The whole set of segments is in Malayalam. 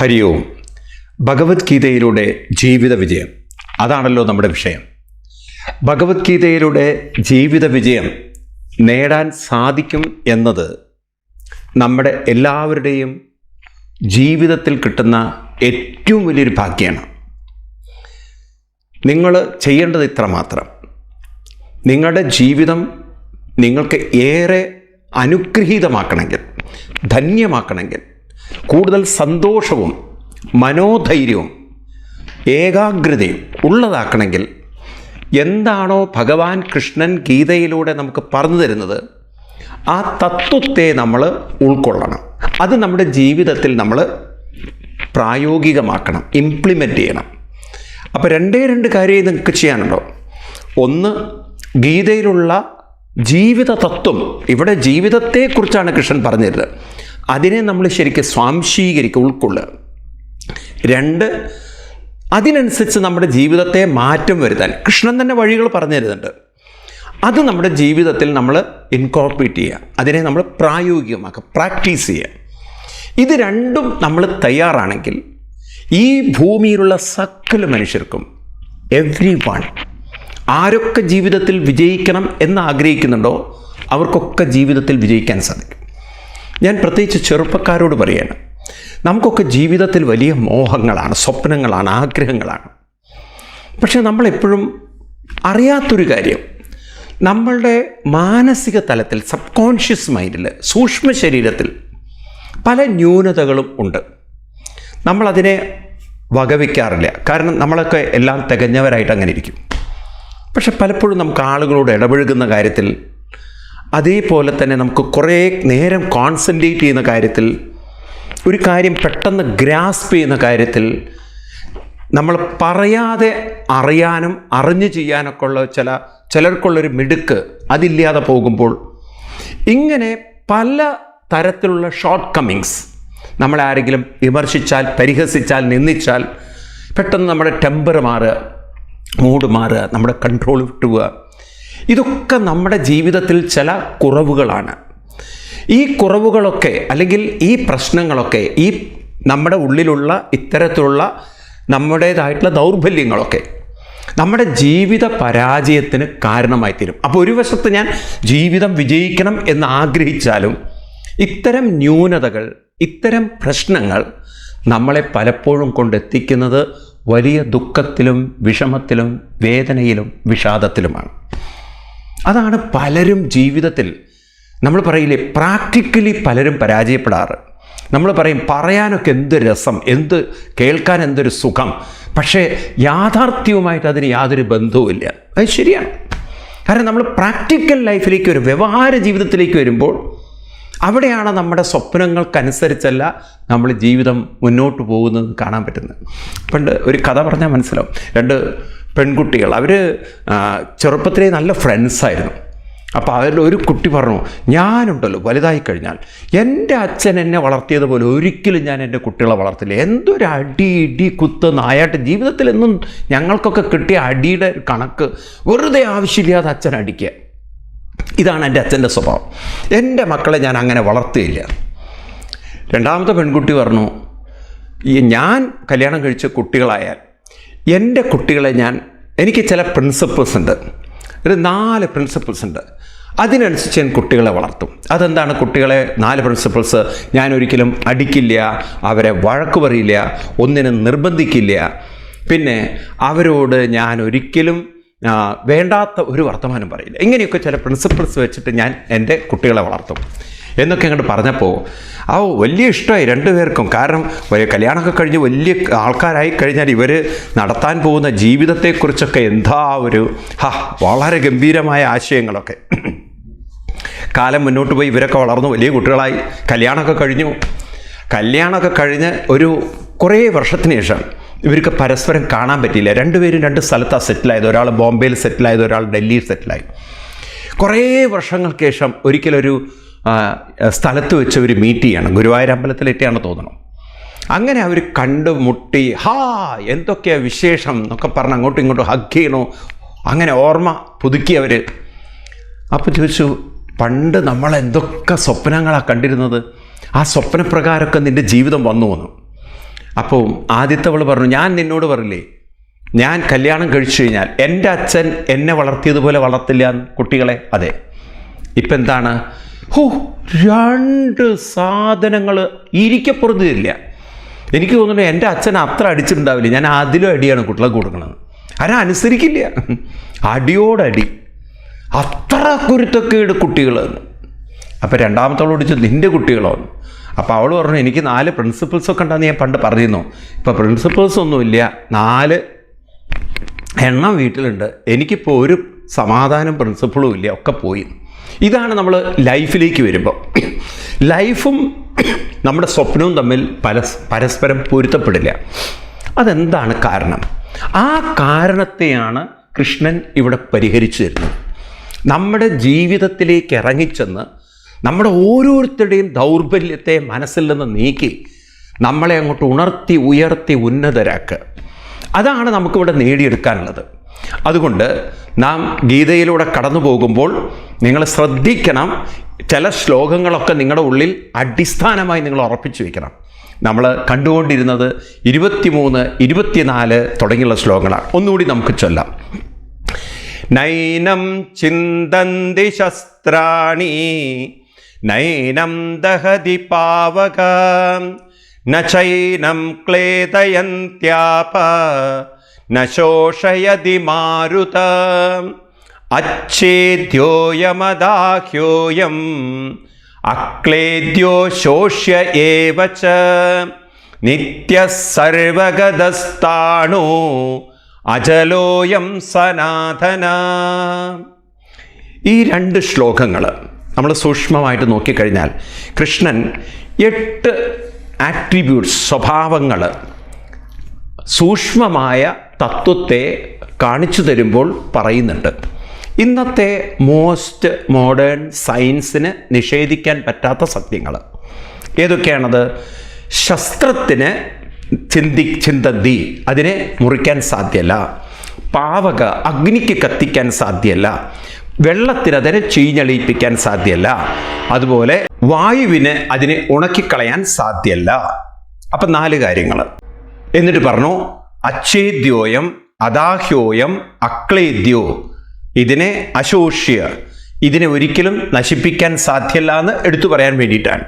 ഹരി ഓം ഭഗവത്ഗീതയിലൂടെ ജീവിത വിജയം അതാണല്ലോ നമ്മുടെ വിഷയം. ഭഗവത്ഗീതയിലൂടെ ജീവിത വിജയം നേടാൻ സാധിക്കും എന്നത് നമ്മുടെ എല്ലാവരുടെയും ജീവിതത്തിൽ കിട്ടുന്ന ഏറ്റവും വലിയൊരു ഭാഗ്യമാണ് നിങ്ങൾ ചെയ്യേണ്ടത് ഇത്ര മാത്രം നിങ്ങളുടെ ജീവിതം നിങ്ങൾക്ക് ഏറെ അനുഗ്രഹീതമാക്കണമെങ്കിൽ ധന്യമാക്കണമെങ്കിൽ കൂടുതൽ സന്തോഷവും മനോധൈര്യവും ഏകാഗ്രതയും ഉള്ളതാക്കണമെങ്കിൽ എന്താണോ ഭഗവാൻ കൃഷ്ണൻ ഗീതയിലൂടെ നമുക്ക് പറഞ്ഞു തരുന്നത് ആ തത്വത്തെ നമ്മൾ ഉൾക്കൊള്ളണം. അത് നമ്മുടെ ജീവിതത്തിൽ നമ്മൾ പ്രായോഗികമാക്കണം ഇംപ്ലിമെന്റ് ചെയ്യണം. അപ്പോൾ രണ്ടേ രണ്ട് കാര്യം നിങ്ങൾക്ക് ചെയ്യാനുണ്ടോ? ഒന്ന് ഗീതയിലുള്ള ജീവിത തത്വം ഇവിടെ ജീവിതത്തെക്കുറിച്ചാണ് കൃഷ്ണൻ പറഞ്ഞു തരുന്നത് അതിനെ നമ്മൾ ശരിക്കും സ്വാംശീകരിക്കുക ഉൾക്കൊള്ളുക. രണ്ട് അതിനനുസരിച്ച് നമ്മുടെ ജീവിതത്തെ മാറ്റം വരുത്താൻ. കൃഷ്ണൻ തന്നെ വഴികൾ പറഞ്ഞു തരുന്നുണ്ട്. അത് നമ്മുടെ ജീവിതത്തിൽ നമ്മൾ ഇൻകോർപ്പറേറ്റ് ചെയ്യുക. അതിനെ നമ്മൾ പ്രായോഗികമാക്കുക പ്രാക്ടീസ് ചെയ്യുക. ഇത് രണ്ടും നമ്മൾ തയ്യാറാണെങ്കിൽ ഈ ഭൂമിയിലുള്ള സകല മനുഷ്യർക്കും എവ്രി വൺ ആരൊക്കെ ജീവിതത്തിൽ വിജയിക്കണം എന്ന് ആഗ്രഹിക്കുന്നുണ്ടോ അവർക്കൊക്കെ ജീവിതത്തിൽ വിജയിക്കാൻ സാധിക്കും. ഞാൻ പ്രത്യേകിച്ച് ചെറുപ്പക്കാരോട് പറയാണ് നമുക്കൊക്കെ ജീവിതത്തിൽ വലിയ മോഹങ്ങളാണ് സ്വപ്നങ്ങളാണ് ആഗ്രഹങ്ങളാണ്. പക്ഷെ നമ്മളെപ്പോഴും അറിയാത്തൊരു കാര്യം നമ്മളുടെ മാനസിക തലത്തിൽ സബ് കോൺഷ്യസ് മൈൻഡിൽ സൂക്ഷ്മ ശരീരത്തിൽ പല ന്യൂനതകളും ഉണ്ട്. നമ്മളതിനെ വകവയ്ക്കാറില്ല കാരണം നമ്മളൊക്കെ എല്ലാം തികഞ്ഞവരായിട്ട് അങ്ങനെ ഇരിക്കും. പക്ഷെ പലപ്പോഴും നമുക്ക് ആളുകളോട് ഇടപഴകുന്ന കാര്യത്തിൽ അതേപോലെ തന്നെ നമുക്ക് കുറേ നേരം കോൺസെൻട്രേറ്റ് ചെയ്യുന്ന കാര്യത്തിൽ ഒരു കാര്യം പെട്ടെന്ന് ഗ്രാസ്പ് ചെയ്യുന്ന കാര്യത്തിൽ നമ്മൾ പറയാതെ അറിയാനും അറിഞ്ഞു ചെയ്യാനൊക്കെ ഉള്ള ചില ചിലർക്കുള്ളൊരു മിടുക്ക് അതില്ലാതെ പോകുമ്പോൾ ഇങ്ങനെ പല തരത്തിലുള്ള ഷോർട്ട് കമ്മിങ്സ് നമ്മളെ ആരെങ്കിലും വിമർശിച്ചാൽ പരിഹസിച്ചാൽ നിന്ദിച്ചാൽ പെട്ടെന്ന് നമ്മുടെ ടെമ്പർ മാറുക മൂഡ് മാറുക നമ്മുടെ കൺട്രോൾ വിട്ടുപോവുക. ഇതൊക്കെ നമ്മുടെ ജീവിതത്തിൽ ചില കുറവുകളാണ്. ഈ കുറവുകളൊക്കെ അല്ലെങ്കിൽ ഈ പ്രശ്നങ്ങളൊക്കെ ഈ നമ്മുടെ ഉള്ളിലുള്ള ഇത്തരത്തിലുള്ള നമ്മുടേതായിട്ടുള്ള ദൗർബല്യങ്ങളൊക്കെ നമ്മുടെ ജീവിത പരാജയത്തിന് കാരണമായി തീരും. അപ്പോൾ ഒരു വശത്ത് ഞാൻ ജീവിതം വിജയിക്കണം എന്ന് ആഗ്രഹിച്ചാലും ഇത്തരം ന്യൂനതകൾ ഇത്തരം പ്രശ്നങ്ങൾ നമ്മളെ പലപ്പോഴും കൊണ്ടെത്തിക്കുന്നത് വലിയ ദുഃഖത്തിലും വിഷമത്തിലും വേദനയിലും വിഷാദത്തിലുമാണ്. അതാണ് പലരും ജീവിതത്തിൽ നമ്മൾ പറയില്ലേ പ്രാക്ടിക്കലി പലരും പരാജയപ്പെടാറ്. നമ്മൾ പറയും പറയാനൊക്കെ എന്ത് രസം എന്ത് കേൾക്കാൻ എന്തൊരു സുഖം. പക്ഷേ യാഥാർത്ഥ്യവുമായിട്ട് അതിന് യാതൊരു ബന്ധവുമില്ല അത് ശരിയാണ്. കാരണം നമ്മൾ പ്രാക്ടിക്കൽ ലൈഫിലേക്ക് ഒരു വ്യവഹാര ജീവിതത്തിലേക്ക് വരുമ്പോൾ അവിടെയാണ് നമ്മുടെ സ്വപ്നങ്ങൾക്കനുസരിച്ചല്ല നമ്മൾ ജീവിതം മുന്നോട്ട് പോകുന്നത് കാണാൻ പറ്റുന്നത്. പണ്ട് ഒരു കഥ പറഞ്ഞാൽ മനസ്സിലാവും. രണ്ട് പെൺകുട്ടികൾ. അവർ ചെറുപ്പത്തിലെ നല്ല ഫ്രണ്ട്സായിരുന്നു അപ്പോൾ അതിൽ ഒരു കുട്ടി പറഞ്ഞു ഞാനുണ്ടല്ലോ വലുതായി കഴിഞ്ഞാൽ. എന്റെ അച്ഛൻ എന്നെ വളർത്തിയതുപോലെ ഒരിക്കലും ഞാൻ എന്റെ കുട്ടികളെ വളർത്തില്ല. എന്തൊരു അടി ഇടി കുത്ത് നായാട്ട് ജീവിതത്തിൽ എന്നും ഞങ്ങൾക്കൊക്കെ കിട്ടിയ അടിയുടെ കണക്ക് വെറുതെ ആവശ്യമില്ലാതെ അച്ഛൻ അടിക്കുക. ഇതാണ് എന്റെ അച്ഛന്റെ സ്വഭാവം. എന്റെ മക്കളെ ഞാൻ അങ്ങനെ വളർത്തുകയില്ല രണ്ടാമത്തെ പെൺകുട്ടി പറഞ്ഞു ഞാൻ കല്യാണം കഴിച്ച കുട്ടികളായാൽ എന്റെ കുട്ടികളെ ഞാൻ എനിക്ക് ചില പ്രിൻസിപ്പിൾസ് ഉണ്ട്. ഒരു നാല് പ്രിൻസിപ്പിൾസ് ഉണ്ട്. അതിനനുസരിച്ച് ഞാൻ കുട്ടികളെ വളർത്തും. അതെന്താണ് കുട്ടികളെ? നാല് പ്രിൻസിപ്പിൾസ് ഞാൻ ഒരിക്കലും അടിക്കില്ല അവരെ വഴക്ക് പറയില്ല ഒന്നിനും നിർബന്ധിക്കില്ല. പിന്നെ അവരോട് ഞാൻ ഒരിക്കലും വേണ്ടാത്ത ഒരു വർത്തമാനം പറയില്ല. ഇങ്ങനെയൊക്കെ ചില പ്രിൻസിപ്പിൾസ് വെച്ചിട്ട് ഞാൻ എന്റെ കുട്ടികളെ വളർത്തും. എന്നൊക്കെ അങ്ങോട്ട് പറഞ്ഞപ്പോൾ ആ വലിയ ഇഷ്ടമായി രണ്ടുപേർക്കും. കാരണം കല്യാണമൊക്കെ കഴിഞ്ഞ് വലിയ ആൾക്കാരായി കഴിഞ്ഞാൽ ഇവർ നടത്താൻ പോകുന്ന ജീവിതത്തെക്കുറിച്ചൊക്കെ എന്താ ഒരു ഹാ വളരെ ഗംഭീരമായ ആശയങ്ങളൊക്കെ. കാലം മുന്നോട്ട് പോയി ഇവരൊക്കെ വളർന്നു വലിയ കുട്ടികളായി കല്യാണമൊക്കെ കഴിഞ്ഞു. കല്യാണമൊക്കെ കഴിഞ്ഞ് ഒരു കുറേ വർഷത്തിന് ശേഷം ഇവർക്ക് പരസ്പരം കാണാൻ പറ്റിയില്ല. രണ്ടുപേരും രണ്ട് സ്ഥലത്താണ് സെറ്റിലായത്. ഒരാൾ ബോംബെയിൽ സെറ്റിലായത് ഒരാൾ ഡൽഹിയിൽ സെറ്റിലായി. കുറേ വർഷങ്ങൾക്ക് ശേഷം ഒരിക്കലൊരു സ്ഥലത്ത് വെച്ച് അവർ മീറ്റ് ചെയ്യണം. ഗുരുവായൂർ അമ്പലത്തിലെത്തിയാണ് തോന്നണം. അങ്ങനെ അവർ കണ്ടുമുട്ടി ഹാ എന്തൊക്കെയാണ് വിശേഷം എന്നൊക്കെ പറഞ്ഞ് അങ്ങോട്ടും ഇങ്ങോട്ടും ഹഗ് ചെയ്യണോ അങ്ങനെ ഓർമ്മ പുതുക്കി അവർ അപ്പോൾ ചോദിച്ചു പണ്ട് നമ്മൾ എന്തൊക്കെ സ്വപ്നങ്ങളാണ് കണ്ടിരുന്നത്? ആ സ്വപ്നപ്രകാരമൊക്കെ നിന്റെ ജീവിതം വന്നു വന്നു അപ്പോൾ ആദ്യത്തവൾ പറഞ്ഞു ഞാൻ നിന്നോട് പറയില്ലേ ഞാൻ കല്യാണം കഴിച്ചു കഴിഞ്ഞാൽ എന്റെ അച്ഛൻ എന്നെ വളർത്തിയതുപോലെ വളർത്തില്ല കുട്ടികളെ? അതെ. ഇപ്പം എന്താണ്? ഹോ രണ്ട് സാധനങ്ങൾ ഇരിക്കപ്പുറത്ത് തരില്ല. എനിക്ക് തോന്നുന്നു എന്റെ അച്ഛൻ അത്ര അടിച്ചിട്ടുണ്ടാവില്ല. ഞാൻ അതിലും അടിയാണ് കുട്ടികളെ കൊടുക്കുന്നത്. ആരും അനുസരിക്കില്ല. അടിയോടടി. അത്ര കുരുത്തക്കേട് കുട്ടികൾ അപ്പോൾ രണ്ടാമത്തോളോട് ചോദിച്ചു നിന്റെ കുട്ടികളോ? അപ്പോൾ അവൾ പറഞ്ഞു എനിക്ക് നാല് പ്രിൻസിപ്പിൾസൊക്കെ ഉണ്ടെന്ന് ഞാൻ പണ്ട് പറഞ്ഞിരുന്നു. ഇപ്പോൾ പ്രിൻസിപ്പിൾസ് ഒന്നുമില്ല നാല് എണ്ണം വീട്ടിലുണ്ട്. എനിക്കിപ്പോൾ ഒരു സമാധാനം പ്രിൻസിപ്പിളും ഇല്ല. ഒക്കെ പോയി. ഇതാണ് നമ്മൾ ലൈഫിലേക്ക് വരുമ്പോൾ ലൈഫും നമ്മുടെ സ്വപ്നവും തമ്മിൽ പരസ് പരസ്പരം പൊരുത്തപ്പെടില്ല. അതെന്താണ് കാരണം? ആ കാരണത്തെയാണ് കൃഷ്ണൻ ഇവിടെ പരിഹരിച്ചു തരുന്നത്. നമ്മുടെ ജീവിതത്തിലേക്ക് ഇറങ്ങിച്ചെന്ന് നമ്മുടെ ഓരോരുത്തരുടെയും ദൗർബല്യത്തെ മനസ്സിൽ നിന്ന് നീക്കി നമ്മളെ അങ്ങോട്ട് ഉണർത്തി ഉയർത്തി ഉന്നതരാക്കുക. അതാണ് നമുക്കിവിടെ നേടിയെടുക്കാനുള്ളത്. അതുകൊണ്ട് നാം ഗീതയിലൂടെ കടന്നു പോകുമ്പോൾ നിങ്ങൾ ശ്രദ്ധിക്കണം ചില ശ്ലോകങ്ങളൊക്കെ നിങ്ങളുടെ ഉള്ളിൽ അടിസ്ഥാനമായി നിങ്ങൾ ഉറപ്പിച്ചു വയ്ക്കണം നമ്മൾ കണ്ടുകൊണ്ടിരുന്നത് ഇരുപത്തിമൂന്ന് ഇരുപത്തിനാല് തുടങ്ങിയുള്ള ശ്ലോകങ്ങളാണ്. ഒന്നുകൂടി നമുക്ക് ചൊല്ലാം. നൈനം ചിന്തന്തി ശസ്ത്രാണി നൈനം ദഹതി പാവക ന ചൈനം ക്ലേദയന്ത്യാപ ന ശോഷയതി മാരുത അച്ഛേദ്യോയമദാഹ്യോയം അക്ലേദ്യോ ശോഷ്യ ഏവ ച. നിത്യസർവഗതസ്ഥാണോ അജലോയം സനാതന. ഈ രണ്ട് ശ്ലോകങ്ങൾ നമ്മൾ സൂക്ഷ്മമായിട്ട് നോക്കിക്കഴിഞ്ഞാൽ കൃഷ്ണൻ എട്ട് ആട്രിബ്യൂട്ട്സ് സ്വഭാവങ്ങൾ സൂക്ഷ്മമായ തത്വത്തെ കാണിച്ചു തരുമ്പോൾ പറയുന്നുണ്ട്. ഇന്നത്തെ മോസ്റ്റ് മോഡേൺ സയൻസിന് നിഷേധിക്കാൻ പറ്റാത്ത സത്യങ്ങൾ. ഏതൊക്കെയാണത്? ശസ്ത്രത്തിന് ചിന്തി ചിന്തന്തി അതിനെ മുറിക്കാൻ സാധ്യല്ല. പാവക അഗ്നിക്ക് കത്തിക്കാൻ സാധ്യല്ല. വെള്ളത്തിന് അതിനെ ചീഞ്ഞളിയിപ്പിക്കാൻ സാധ്യല്ല. അതുപോലെ വായുവിന് അതിനെ ഉണക്കിക്കളയാൻ സാധ്യല്ല. അപ്പം നാല് കാര്യങ്ങൾ എന്നിട്ട് പറഞ്ഞു അച്ഛേദ്യോയം അദാഹ്യോയം അക്ലേദ്യോ. ഇതിനെ അശോഷ്യ. ഇതിനെ ഒരിക്കലും നശിപ്പിക്കാൻ സാധ്യല്ല എന്ന് എടുത്തു പറയാൻ വേണ്ടിയിട്ടാണ്.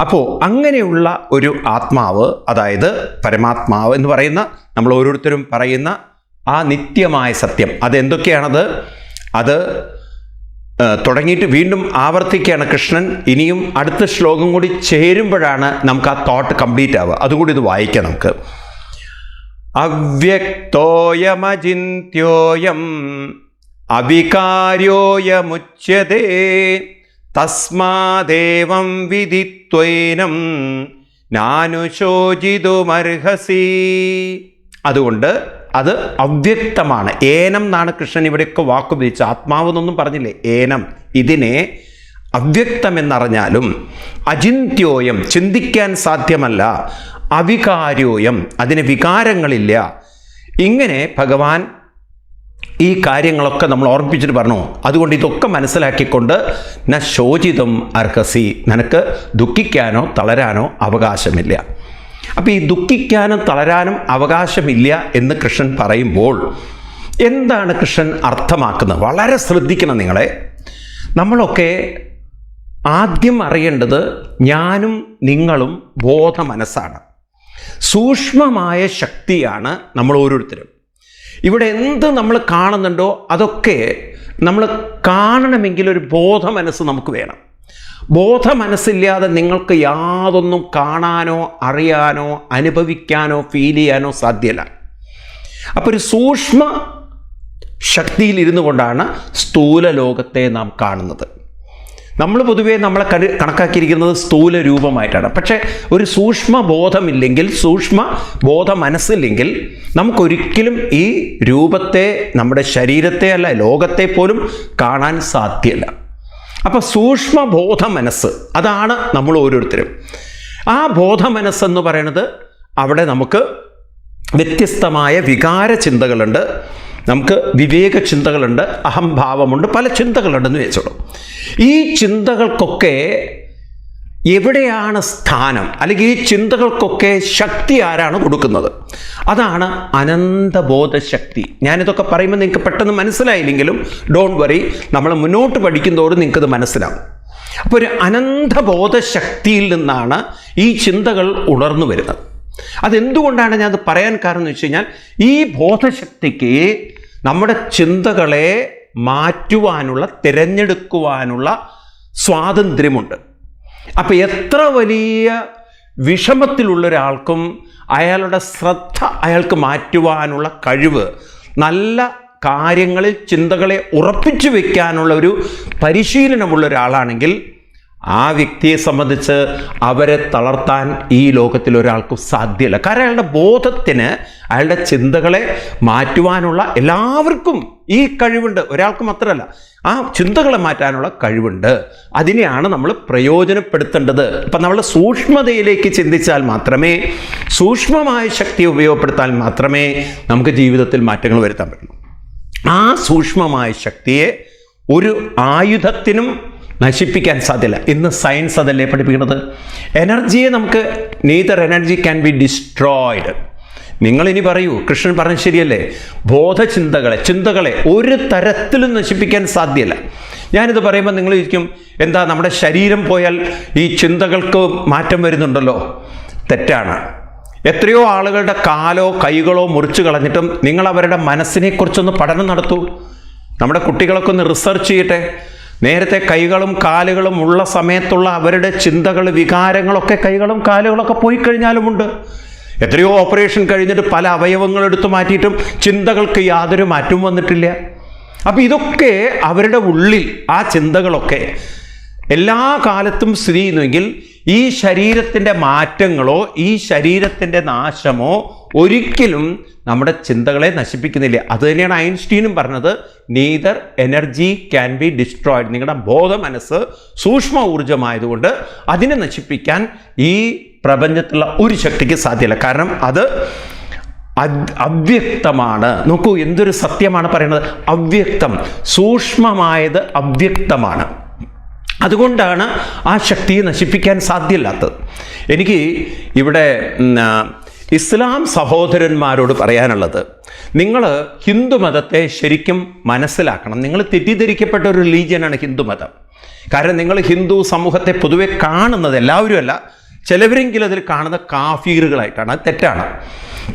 അപ്പോൾ അങ്ങനെയുള്ള ഒരു ആത്മാവ് അതായത് പരമാത്മാവ് എന്ന് പറയുന്ന നമ്മൾ ഓരോരുത്തരും പറയുന്ന ആ നിത്യമായ സത്യം അതെന്തൊക്കെയാണത്? അത് തുടങ്ങിയിട്ട് വീണ്ടും ആവർത്തിക്കുകയാണ് കൃഷ്ണൻ. ഇനിയും അടുത്ത ശ്ലോകം കൂടി ചേരുമ്പോഴാണ് നമുക്ക് ആ തോട്ട് കംപ്ലീറ്റ് ആവുക. അതുകൂടി ഇത് വായിക്കാം നമുക്ക്. അവ്യക്തോയമചിന്യോയം അവികാര്യോയമുച്യതേ തസ്മാദേവം വിധിത്വൈനം നാനുശോചിതുമർഹസി. അതുകൊണ്ട് അത് അവ്യക്തമാണ്. ഏനം എന്നാണ് കൃഷ്ണൻ ഇവിടെയൊക്കെ വാക്കുപയോഗിച്ച് ആത്മാവെന്നൊന്നും പറഞ്ഞില്ലേ? ഏനം. ഇതിനെ അവ്യക്തം എന്നറിഞ്ഞാലും അചിന്ത്യോയം ചിന്തിക്കാൻ സാധ്യമല്ല അവികാര്യോയം അതിന് വികാരങ്ങളില്ല. ഇങ്ങനെ ഭഗവാൻ ഈ കാര്യങ്ങളൊക്കെ നമ്മൾ ഓർമ്മിപ്പിച്ചിട്ട് പറഞ്ഞു. അതുകൊണ്ട് ഇതൊക്കെ മനസ്സിലാക്കിക്കൊണ്ട് ന ശോചിതം അർഹസി. നിനക്ക് ദുഃഖിക്കാനോ തളരാനോ അവകാശമില്ല. അപ്പോൾ ഈ ദുഃഖിക്കാനും തളരാനും അവകാശമില്ല എന്ന് കൃഷ്ണൻ പറയുമ്പോൾ എന്താണ് കൃഷ്ണൻ അർത്ഥമാക്കുന്നത്? വളരെ ശ്രദ്ധിക്കണം നിങ്ങളെ. നമ്മളൊക്കെ ആദ്യം അറിയേണ്ടത് ഞാനും നിങ്ങളും ബോധ മനസ്സാണ് സൂക്ഷ്മമായ ശക്തിയാണ് നമ്മൾ ഓരോരുത്തരും. ഇവിടെ എന്ത് നമ്മൾ കാണുന്നുണ്ടോ അതൊക്കെ നമ്മൾ കാണണമെങ്കിൽ ഒരു ബോധ മനസ്സ് നമുക്ക് വേണം. ബോധ മനസ്സില്ലാതെ നിങ്ങൾക്ക് യാതൊന്നും കാണാനോ അറിയാനോ അനുഭവിക്കാനോ ഫീൽ ചെയ്യാനോ സാധ്യല്ല. അപ്പോൾ ഒരു സൂക്ഷ്മ ശക്തിയിൽ ഇരുന്നു കൊണ്ടാണ് സ്ഥൂല ലോകത്തെ നാം കാണുന്നത്. നമ്മൾ പൊതുവേ നമ്മളെ കരു കണക്കാക്കിയിരിക്കുന്നത് സ്ഥൂല രൂപമായിട്ടാണ് പക്ഷേ ഒരു സൂക്ഷ്മ ബോധമില്ലെങ്കിൽ സൂക്ഷ്മ ബോധ മനസ്സില്ലെങ്കിൽ നമുക്കൊരിക്കലും ഈ രൂപത്തെ നമ്മുടെ ശരീരത്തെ അല്ല ലോകത്തെ പോലും കാണാൻ സാധ്യമല്ല അപ്പോൾ സൂക്ഷ്മ ബോധ മനസ്സ് അതാണ് നമ്മൾ ഓരോരുത്തരും. ആ ബോധ മനസ്സെന്ന് പറയുന്നത് അവിടെ നമുക്ക് വ്യത്യസ്തമായ വികാര ചിന്തകളുണ്ട്. നമുക്ക് വിവേക ചിന്തകളുണ്ട് അഹംഭാവമുണ്ട് പല ചിന്തകളുണ്ടെന്ന് വെച്ചോളൂ ഈ ചിന്തകൾക്കൊക്കെ എവിടെയാണ് സ്ഥാനം? അല്ലെങ്കിൽ ഈ ചിന്തകൾക്കൊക്കെ ശക്തി ആരാണ് കൊടുക്കുന്നത്? അതാണ് അനന്തബോധശക്തി. ഞാനിതൊക്കെ പറയുമ്പോൾ നിങ്ങൾക്ക് പെട്ടെന്ന് മനസ്സിലായില്ലെങ്കിലും ഡോണ്ട് വറി നമ്മൾ മുന്നോട്ട് പഠിക്കുന്നതോറും നിങ്ങൾക്കത് മനസ്സിലാവും. അപ്പോൾ ഒരു അനന്തബോധശക്തിയിൽ നിന്നാണ് ഈ ചിന്തകൾ ഉണർന്നു വരുന്നത്. അതെന്തുകൊണ്ടാണ് ഞാൻ അത് പറയാൻ കാരണം എന്ന് വെച്ച് കഴിഞ്ഞാൽ ഈ ബോധശക്തിക്ക് നമ്മുടെ ചിന്തകളെ മാറ്റുവാനുള്ള തിരഞ്ഞെടുക്കുവാനുള്ള സ്വാതന്ത്ര്യമുണ്ട്. അപ്പോൾ എത്ര വലിയ വിഷമത്തിലുള്ള ഒരാൾക്കും അയാളുടെ ശ്രദ്ധ അയാൾക്ക് മാറ്റുവാനുള്ള കഴിവ് നല്ല കാര്യങ്ങളിൽ ചിന്തകളെ ഉറപ്പിച്ചു വയ്ക്കാനുള്ള ഒരു പരിശീലനമുള്ള ഒരാളാണെങ്കിൽ ആ വ്യക്തിയെ സംബന്ധിച്ച് അവരെ തളർത്താൻ ഈ ലോകത്തിൽ ഒരാൾക്കും സാധ്യമല്ല കാരണം അയാളുടെ ബോധത്തിന് അയാളുടെ ചിന്തകളെ മാറ്റുവാനുള്ള എല്ലാവർക്കും ഈ കഴിവുണ്ട്. ഒരാൾക്ക് മാത്രമല്ല ആ ചിന്തകളെ മാറ്റാനുള്ള കഴിവുണ്ട്. അതിനെയാണ് നമ്മൾ പ്രയോജനപ്പെടുത്തേണ്ടത്. ഇപ്പം നമ്മൾ സൂക്ഷ്മതയിലേക്ക് ചിന്തിച്ചാൽ മാത്രമേ സൂക്ഷ്മമായ ശക്തി ഉപയോഗപ്പെടുത്താൻ മാത്രമേ നമുക്ക് ജീവിതത്തിൽ മാറ്റങ്ങൾ വരുത്താൻ പറ്റുള്ളൂ. ആ സൂക്ഷ്മമായ ശക്തിയെ ഒരു ആയുധത്തിനും നശിപ്പിക്കാൻ സാധ്യല്ല. ഇന്ന് സയൻസ് അതല്ലേ പഠിപ്പിക്കുന്നത്? എനർജിയെ നമുക്ക് neither energy can be destroyed നിങ്ങളിനി പറയൂ കൃഷ്ണൻ പറഞ്ഞ ശരിയല്ലേ? ബോധചിന്തകളെ ചിന്തകളെ ഒരു തരത്തിലും നശിപ്പിക്കാൻ സാധ്യല്ല. ഞാനിത് പറയുമ്പോൾ നിങ്ങൾ ഇരിക്കും എന്താ നമ്മുടെ ശരീരം പോയാൽ ഈ ചിന്തകൾക്ക് മാറ്റം വരുന്നുണ്ടല്ലോ? തെറ്റാണ്. എത്രയോ ആളുകളുടെ കാലോ കൈകളോ മുറിച്ചു കളഞ്ഞിട്ടും നിങ്ങൾ അവരുടെ മനസ്സിനെക്കുറിച്ചൊന്ന് പഠനം നടത്തൂ. നമ്മുടെ കുട്ടികളൊക്കെ ഒന്ന് റിസർച്ച് ചെയ്യട്ടെ. നേരത്തെ കൈകളും കാലുകളും ഉള്ള സമയത്തുള്ള അവരുടെ ചിന്തകൾ വികാരങ്ങളൊക്കെ കൈകളും കാലുകളൊക്കെ പോയി കഴിഞ്ഞാലുമുണ്ട് എത്രയോ ഓപ്പറേഷൻ കഴിഞ്ഞിട്ട് പല അവയവങ്ങൾ എടുത്തു മാറ്റിയിട്ടും ചിന്തകൾക്ക് യാതൊരു മാറ്റവും വന്നിട്ടില്ല. അപ്പം ഇതൊക്കെ അവരുടെ ഉള്ളിൽ ആ ചിന്തകളൊക്കെ എല്ലാ കാലത്തും സ്ഥിതി ചെയ്യുന്നുവെങ്കിൽ ഈ ശരീരത്തിന്റെ മാറ്റങ്ങളോ ഈ ശരീരത്തിന്റെ നാശമോ ഒരിക്കലും നമ്മുടെ ചിന്തകളെ നശിപ്പിക്കുന്നില്ല. അത് തന്നെയാണ് ഐൻസ്റ്റീനും പറഞ്ഞത് neither energy can be destroyed നിങ്ങളുടെ ബോധ മനസ്സ് സൂക്ഷ്മ ഊർജമായതുകൊണ്ട് അതിനെ നശിപ്പിക്കാൻ ഈ പ്രപഞ്ചത്തിലുള്ള ഒരു ശക്തിക്ക് സാധ്യമല്ല കാരണം അത് അവ്യക്തമാണ്. നോക്കൂ എന്തൊരു സത്യമാണ് പറയുന്നത്? അവ്യക്തം സൂക്ഷ്മമായത് അവ്യക്തമാണ്. അതുകൊണ്ടാണ് ആ ശക്തിയെ നശിപ്പിക്കാൻ സാധ്യമല്ലാത്തത് എനിക്ക് ഇവിടെ ഇസ്ലാം സഹോദരന്മാരോട് പറയാനുള്ളത് നിങ്ങൾ ഹിന്ദുമതത്തെ ശരിക്കും മനസ്സിലാക്കണം. നിങ്ങൾ തെറ്റിദ്ധരിക്കപ്പെട്ട ഒരു റിലീജിയനാണ് ഹിന്ദുമതം കാരണം നിങ്ങൾ ഹിന്ദു സമൂഹത്തെ പൊതുവെ കാണുന്നത് എല്ലാവരും അല്ല ചിലവരെങ്കിലും അതിൽ കാണുന്ന കാഫീറുകളായിട്ടാണ്. അത് തെറ്റാണ്.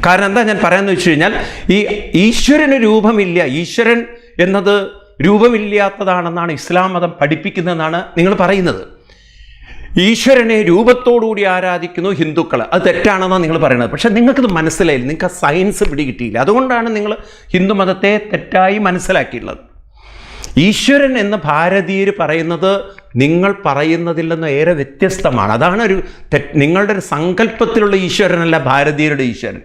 കാരണം എന്താ ഞാൻ പറയാമെന്ന് വെച്ച് കഴിഞ്ഞാൽ ഈ ഈശ്വരന് രൂപമില്ല. ഈശ്വരൻ എന്നത് രൂപമില്ലാത്തതാണെന്നാണ് ഇസ്ലാം മതം പഠിപ്പിക്കുന്നതെന്നാണ് നിങ്ങൾ പറയുന്നത്. ഈശ്വരനെ രൂപത്തോടുകൂടി ആരാധിക്കുന്നു ഹിന്ദുക്കൾ അത് തെറ്റാണെന്നാണ് നിങ്ങൾ പറയുന്നത്. പക്ഷേ നിങ്ങൾക്കത് മനസ്സിലായില്ല. നിങ്ങൾക്ക് ആ സയൻസ് പിടികിട്ടിയില്ല അതുകൊണ്ടാണ് നിങ്ങൾ ഹിന്ദു മതത്തെ തെറ്റായി മനസ്സിലാക്കിയിട്ടുള്ളത്. ഈശ്വരൻ എന്ന് ഭാരതീയർ പറയുന്നത് നിങ്ങൾ പറയുന്നതിൽ നിന്ന് ഏറെ വ്യത്യസ്തമാണ്. അതാണ് ഒരു നിങ്ങളുടെ ഒരു സങ്കല്പത്തിലുള്ള ഈശ്വരനല്ല ഭാരതീയരുടെ ഈശ്വരൻ.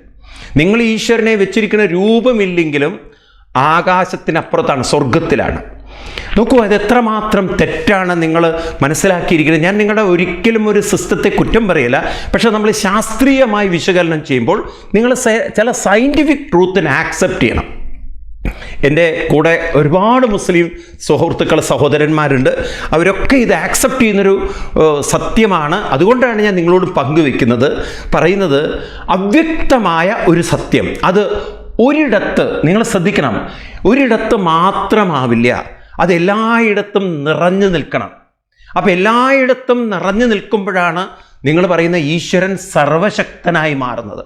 നിങ്ങൾ ഈശ്വരനെ വെച്ചിരിക്കുന്ന രൂപമില്ലെങ്കിലും ആകാശത്തിനപ്പുറത്താണ് സ്വർഗത്തിലാണ് നോക്കൂ അത് എത്രമാത്രം തെറ്റാണ് നിങ്ങൾ മനസ്സിലാക്കിയിരിക്കുന്നത്. ഞാൻ നിങ്ങളുടെ ഒരിക്കലും ഒരു സിസ്റ്റത്തെ കുറ്റം പറയില്ല. പക്ഷേ നമ്മൾ ശാസ്ത്രീയമായി വിശകലനം ചെയ്യുമ്പോൾ നിങ്ങൾ ചില സയന്റിഫിക് ട്രൂത്തിനെ ആക്സെപ്റ്റ് ചെയ്യണം. എന്റെ കൂടെ ഒരുപാട് മുസ്ലിം സുഹൃത്തുക്കൾ സഹോദരന്മാരുണ്ട്. അവരൊക്കെ ഇത് ആക്സെപ്റ്റ് ചെയ്യുന്നൊരു സത്യമാണ്. അതുകൊണ്ടാണ് ഞാൻ നിങ്ങളോട് പങ്കുവെക്കുന്നത്. പറയുന്നത് അവ്യക്തമായ ഒരു സത്യം. അത് ഒരിടത്ത് നിങ്ങൾ ശ്രദ്ധിക്കണം ഒരിടത്ത് മാത്രമാവില്ല അത് എല്ലായിടത്തും നിറഞ്ഞു നിൽക്കണം. അപ്പം എല്ലായിടത്തും നിറഞ്ഞു നിൽക്കുമ്പോഴാണ് നിങ്ങൾ പറയുന്ന ഈശ്വരൻ സർവശക്തനായി മാറുന്നത്.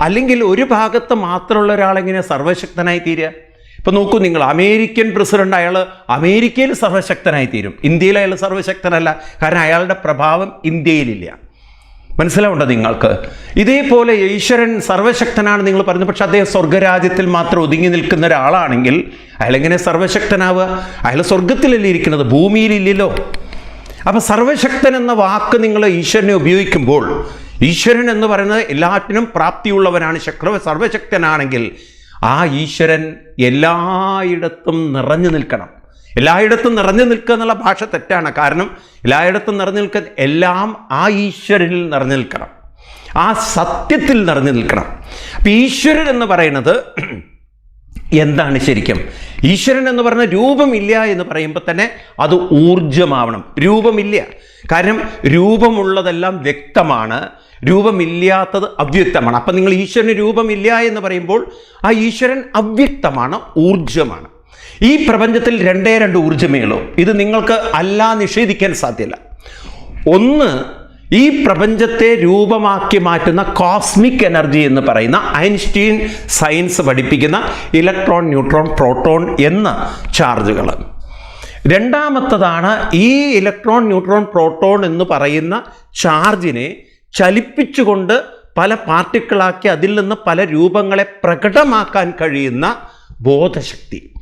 അല്ലെങ്കിൽ ഒരു ഭാഗത്ത് മാത്രമുള്ള ഒരാളെങ്ങനെ സർവശക്തനായി തീരുക? ഇപ്പം നോക്കൂ നിങ്ങൾ അമേരിക്കൻ പ്രസിഡന്റ് അയാൾ അമേരിക്കയിൽ സർവശക്തനായി തീരും. ഇന്ത്യയിൽ അയാൾ സർവശക്തനല്ല. കാരണം അയാളുടെ പ്രഭാവം ഇന്ത്യയിലില്ല. മനസ്സിലാവുണ്ടോ നിങ്ങൾക്ക്? ഇതേപോലെ ഈശ്വരൻ സർവശക്തനാണ് നിങ്ങൾ പറഞ്ഞു. പക്ഷെ അദ്ദേഹം സ്വർഗരാജ്യത്തിൽ മാത്രം ഒതുങ്ങി നിൽക്കുന്ന ഒരാളാണെങ്കിൽ അയാളെങ്ങനെ സർവശക്തനാവുക? അയാൾ സ്വർഗത്തിലല്ലേ ഇരിക്കുന്നത്? ഭൂമിയിലില്ലല്ലോ. അപ്പം സർവശക്തൻ എന്ന വാക്ക് നിങ്ങൾ ഈശ്വരനെ ഉപയോഗിക്കുമ്പോൾ ഈശ്വരൻ എന്ന് പറയുന്നത് എല്ലാറ്റിനും പ്രാപ്തിയുള്ളവനാണ് ശക്ര സർവശക്തനാണെങ്കിൽ ആ ഈശ്വരൻ എല്ലായിടത്തും നിറഞ്ഞു നിൽക്കണം. എല്ലായിടത്തും നിറഞ്ഞു നിൽക്കുക എന്നുള്ള ഭാഷ തെറ്റാണ്. കാരണം എല്ലായിടത്തും നിറഞ്ഞു നിൽക്കാൻ എല്ലാം ആ ഈശ്വരനിൽ നിറഞ്ഞു നിൽക്കണം. ആ സത്യത്തിൽ നിറഞ്ഞു നിൽക്കണം. അപ്പം ഈശ്വരൻ എന്ന് പറയുന്നത് എന്താണ് ശരിക്കും? ഈശ്വരൻ എന്ന് പറഞ്ഞ രൂപമില്ല എന്ന് പറയുമ്പോൾ തന്നെ അത് ഊർജമാവണം രൂപമില്ല. കാരണം രൂപമുള്ളതെല്ലാം വ്യക്തമാണ്. രൂപമില്ലാത്തത് അവ്യക്തമാണ്. അപ്പം നിങ്ങൾ ഈശ്വരന് രൂപമില്ല എന്ന് പറയുമ്പോൾ ആ ഈശ്വരൻ അവ്യക്തമാണ് ഊർജമാണ് ഈ പ്രപഞ്ചത്തിൽ രണ്ടേ രണ്ട് ഊർജമേ ഉള്ളൂ ഇത് നിങ്ങൾക്ക് അല്ല നിഷേധിക്കാൻ സാധ്യമല്ല ഒന്ന് ഈ പ്രപഞ്ചത്തെ രൂപമാക്കി മാറ്റുന്ന കോസ്മിക് എനർജി എന്ന് പറയുന്ന ഐൻസ്റ്റീൻ സയൻസ് പഠിപ്പിക്കുന്ന ഇലക്ട്രോൺ ന്യൂട്രോൺ പ്രോട്ടോൺ എന്ന ചാർജുകൾ രണ്ടാമത്തതാണ് ഈ ഇലക്ട്രോൺ ന്യൂട്രോൺ പ്രോട്ടോൺ എന്ന് പറയുന്ന ചാർജിനെ ചലിപ്പിച്ചുകൊണ്ട് പല പാർട്ടിക്കിളാക്കി അതിൽ നിന്ന് പല രൂപങ്ങളെ പ്രകടമാക്കാൻ കഴിയുന്ന ബോധശക്തി.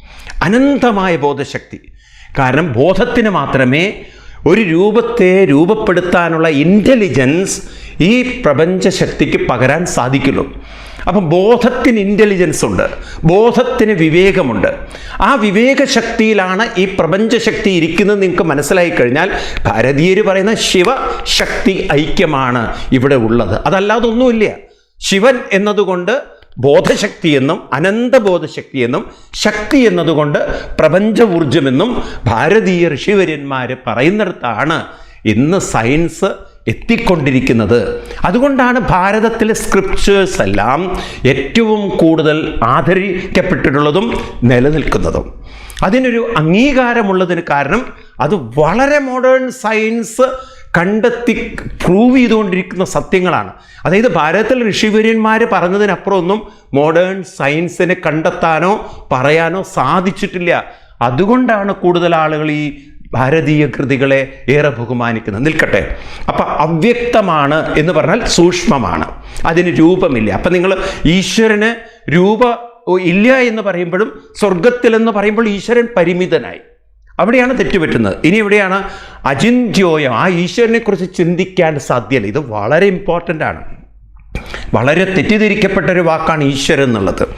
അനന്തമായ ബോധശക്തി. കാരണം ബോധത്തിന് മാത്രമേ ഒരു രൂപത്തെ രൂപപ്പെടുത്താനുള്ള ഇന്റലിജൻസ് ഈ പ്രപഞ്ചശക്തിക്ക് പകരാൻ സാധിക്കുള്ളൂ. അപ്പം ബോധത്തിന് ഇന്റലിജൻസ് ഉണ്ട് ബോധത്തിന് വിവേകമുണ്ട്. ആ വിവേകശക്തിയിലാണ് ഈ പ്രപഞ്ചശക്തി ഇരിക്കുന്നത് നിങ്ങൾക്ക് മനസ്സിലായി കഴിഞ്ഞാൽ ഭാരതീയർ പറയുന്ന ശിവശക്തി ഐക്യമാണ് ഇവിടെ ഉള്ളത്. അതല്ലാതൊന്നുമില്ല ശിവൻ എന്നതുകൊണ്ട് ബോധശക്തി എന്നും അനന്തബോധശക്തി എന്നും ശക്തി എന്നതുകൊണ്ട് പ്രപഞ്ച ഊർജമെന്നും ഭാരതീയ ഋഷിവര്യന്മാർ പറയുന്നിടത്താണ് ഇന്ന് സയൻസ് എത്തിക്കൊണ്ടിരിക്കുന്നത്. അതുകൊണ്ടാണ് ഭാരതത്തിലെ സ്ക്രിപ്റ്റേഴ്സ് എല്ലാം ഏറ്റവും കൂടുതൽ ആദരിക്കപ്പെട്ടിട്ടുള്ളതും നിലനിൽക്കുന്നതും. അതിനൊരു അംഗീകാരമുള്ളതിന് കാരണം അത് വളരെ മോഡേൺ സയൻസ് കണ്ടെത്തി പ്രൂവ് ചെയ്തുകൊണ്ടിരിക്കുന്ന സത്യങ്ങളാണ്. അതായത് ഭാരതത്തിൽ ഋഷിവര്യന്മാർ പറഞ്ഞതിനപ്പുറം ഒന്നും മോഡേൺ സയൻസിനെ കണ്ടെത്താനോ പറയാനോ സാധിച്ചിട്ടില്ല. അതുകൊണ്ടാണ് കൂടുതൽ ആളുകൾ ഈ ഭാരതീയ കൃതികളെ ഏറെ ബഹുമാനിക്കുന്നത്. നിൽക്കട്ടെ. അപ്പം അവ്യക്തമാണ് എന്ന് പറഞ്ഞാൽ സൂക്ഷ്മമാണ്. അതിന് രൂപമില്ല. അപ്പം നിങ്ങൾ ഈശ്വരന് രൂപ ഇല്ല എന്ന് പറയുമ്പോഴും സ്വർഗത്തിലെന്ന് പറയുമ്പോൾ ഈശ്വരൻ പരിമിതനായി. അവിടെയാണ് തെറ്റുപറ്റുന്നത്. ഇനി എവിടെയാണ്? അചിന്ത്യോയം ആ ഈശ്വരനെക്കുറിച്ച് ചിന്തിക്കാൻ സാധ്യമല്ല ഇത് വളരെ ഇമ്പോർട്ടന്റ് ആണ്. വളരെ തെറ്റിദ്ധരിക്കപ്പെട്ട ഒരു വാക്കാണ് ഈശ്വരൻ എന്നുള്ളത്.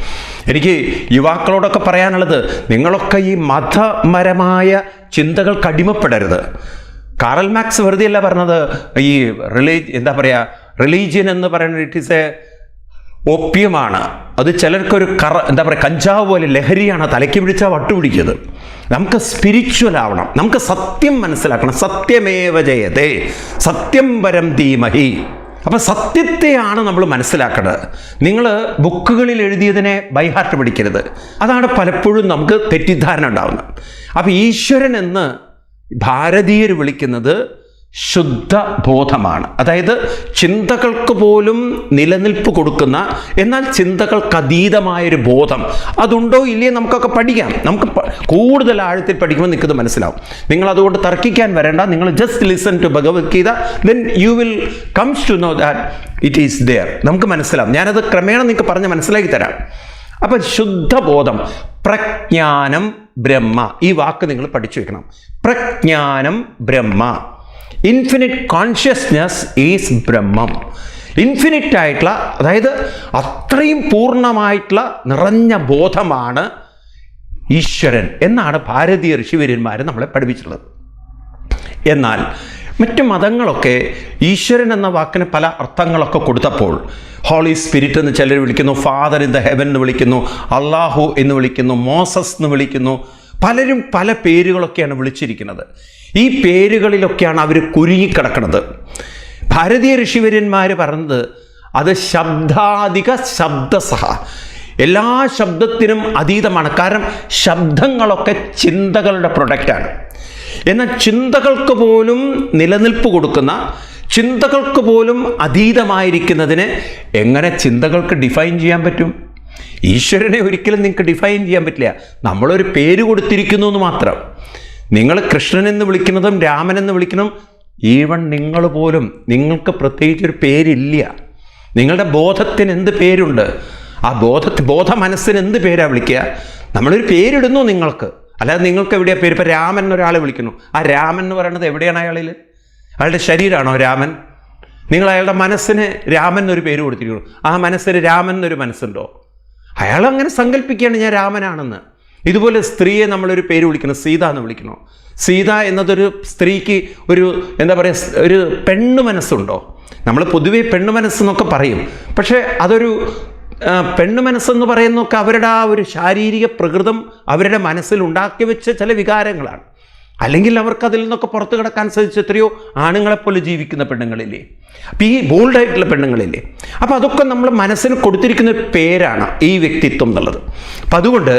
എനിക്ക് യുവാക്കളോടൊക്കെ പറയാനുള്ളത് നിങ്ങളൊക്കെ ഈ മതപരമായ ചിന്തകൾക്ക് അടിമപ്പെടരുത്. കാറൽ മാക്സ് വെറുതെയല്ല പറഞ്ഞത് ഈ റിലീ എന്താ പറയുക റിലീജിയൻ എന്ന് പറയുന്നത് ഇറ്റ് ഈസ് എ ഒപ്യമാണ് അത് ചിലർക്കൊരു കറ എന്താ പറയുക കഞ്ചാവ് പോലെ ലഹരിയാണ് തലയ്ക്ക് പിടിച്ചാൽ വട്ടുപിടിക്കുന്നത് നമുക്ക് സ്പിരിച്വൽ ആവണം. നമുക്ക് സത്യം മനസ്സിലാക്കണം. സത്യമേവ ജയതേ. സത്യം വരം ധീമഹി. അപ്പം സത്യത്തെയാണ് നമ്മൾ മനസ്സിലാക്കേണ്ടത് നിങ്ങൾ ബുക്കുകളിൽ എഴുതിയതിനെ ബൈഹാർട്ട് പിടിക്കരുത്. അതാണ് പലപ്പോഴും നമുക്ക് തെറ്റിദ്ധാരണ ഉണ്ടാവുന്നത്. അപ്പം ഈശ്വരൻ എന്ന് ഭാരതീയർ വിളിക്കുന്നത് ശുദ്ധ ബോധമാണ്. അതായത് ചിന്തകൾക്ക് പോലും നിലനിൽപ്പ് കൊടുക്കുന്ന എന്നാൽ ചിന്തകൾക്ക് അതീതമായൊരു ബോധം. അതുണ്ടോ ഇല്ലേ നമുക്കൊക്കെ പഠിക്കാം. നമുക്ക് കൂടുതൽ ആഴത്തിൽ പഠിക്കുമ്പോൾ നിൽക്കുന്നത് മനസ്സിലാവും. നിങ്ങൾ അതുകൊണ്ട് തർക്കിക്കാൻ വരേണ്ട. നിങ്ങൾ just listen to Bhagavad Gita then you will comes to know that it is there നമുക്ക് മനസ്സിലാവും. ഞാനത് ക്രമേണ നിങ്ങൾക്ക് പറഞ്ഞ് മനസ്സിലാക്കി തരാം. അപ്പം ശുദ്ധബോധം പ്രജ്ഞാനം ബ്രഹ്മ. ഈ വാക്ക് നിങ്ങൾ പഠിച്ചു വെക്കണം. പ്രജ്ഞാനം ബ്രഹ്മ. Infinite consciousness is Brahmam infinite ആയിട്ടുള്ള അതായത് അത്രയും പൂർണമായിട്ടുള്ള നിറഞ്ഞ ബോധമാണ് ഈശ്വരൻ എന്നാണ് ഭാരതീയ ഋഷിവര്യന്മാർ നമ്മളെ പഠിപ്പിച്ചിട്ടുള്ളത്. എന്നാൽ മറ്റു മതങ്ങളൊക്കെ ഈശ്വരൻ എന്ന വാക്കിന് പല അർത്ഥങ്ങളൊക്കെ കൊടുത്തപ്പോൾ ഹോളി സ്പിരിറ്റ് എന്ന് ചിലർ വിളിക്കുന്നു ഫാദർ ഇൻ ദ ഹെവൻ എന്ന് വിളിക്കുന്നു അള്ളാഹു എന്ന് വിളിക്കുന്നു മോസസ് എന്ന് വിളിക്കുന്നു പലരും പല പേരുകളൊക്കെയാണ് വിളിച്ചിരിക്കുന്നത്. ഈ പേരുകളിലൊക്കെയാണ് അവർ കുരുങ്ങിക്കിടക്കുന്നത് ഭാരതീയ ഋഷിവര്യന്മാർ പറഞ്ഞത് അത് ശബ്ദാധിക ശബ്ദസഹ. എല്ലാ ശബ്ദത്തിനും അതീതമാണ്. കാരണം ശബ്ദങ്ങളൊക്കെ ചിന്തകളുടെ പ്രൊഡക്റ്റാണ്. എന്നാൽ ചിന്തകൾക്ക് പോലും നിലനിൽപ്പ് കൊടുക്കുന്ന ചിന്തകൾക്ക് പോലും അതീതമായിരിക്കുന്നതിന് എങ്ങനെ ചിന്തകൾക്ക് ഡിഫൈൻ ചെയ്യാൻ പറ്റും? ഈശ്വരനെ ഒരിക്കലും നിങ്ങൾക്ക് ഡിഫൈൻ ചെയ്യാൻ പറ്റില്ല. നമ്മളൊരു പേര് കൊടുത്തിരിക്കുന്നു എന്ന് മാത്രം. നിങ്ങൾ കൃഷ്ണൻ എന്ന് വിളിക്കുന്നതും രാമൻ എന്ന് വിളിക്കുന്നതും ഈവൺ നിങ്ങൾ പോലും നിങ്ങൾക്ക് പ്രത്യേകിച്ചൊരു പേരില്ല. നിങ്ങളുടെ ബോധത്തിന് എന്ത് പേരുണ്ട്? ആ ബോധ ബോധ മനസ്സിന് എന്ത് പേരാണ് വിളിക്കുക? നമ്മളൊരു പേരിടുന്നു നിങ്ങൾക്ക്. അല്ലാതെ നിങ്ങൾക്ക് എവിടെയാണ് പേര്? ഇപ്പം രാമൻ എന്നൊരാളെ വിളിക്കുന്നു. ആ രാമൻ എന്ന് പറയുന്നത് എവിടെയാണ് അയാളിൽ അയാളുടെ ശരീരമാണോ രാമൻ? നിങ്ങൾ അയാളുടെ മനസ്സിന് രാമൻ എന്നൊരു പേര് കൊടുത്തിരിക്കുന്നു. ആ മനസ്സിന് രാമൻ എന്നൊരു മനസ്സുണ്ടോ? അയാൾ അങ്ങനെ സങ്കല്പിക്കുകയാണ് ഞാൻ രാമനാണെന്ന്. ഇതുപോലെ സ്ത്രീയെ നമ്മളൊരു പേര് വിളിക്കണം സീത എന്ന് വിളിക്കണോ സീത എന്നതൊരു സ്ത്രീക്ക് ഒരു എന്താ പറയുക ഒരു പെണ്ണു മനസ്സുണ്ടോ? നമ്മൾ പൊതുവേ പെണ്ണു മനസ്സെന്നൊക്കെ പറയും. പക്ഷേ അതൊരു പെണ്ണു മനസ്സെന്ന് പറയുന്നതൊക്കെ അവരുടെ ആ ഒരു ശാരീരിക പ്രകൃതം അവരുടെ മനസ്സിൽ ഉണ്ടാക്കി വെച്ച ചില വികാരങ്ങളാണ്. അല്ലെങ്കിൽ അവർക്ക് അതിൽ നിന്നൊക്കെ പുറത്തു കിടക്കാൻ സാധിച്ച എത്രയോ ആണുങ്ങളെപ്പോലെ ജീവിക്കുന്ന പെണ്ണുങ്ങളില്ലേ? അപ്പം ഈ ബോൾഡായിട്ടുള്ള പെണ്ണുങ്ങളില്ലേ? അപ്പോൾ അതൊക്കെ നമ്മൾ മനസ്സിന് കൊടുത്തിരിക്കുന്ന പേരാണ് ഈ വ്യക്തിത്വം എന്നുള്ളത്. അപ്പം അതുകൊണ്ട്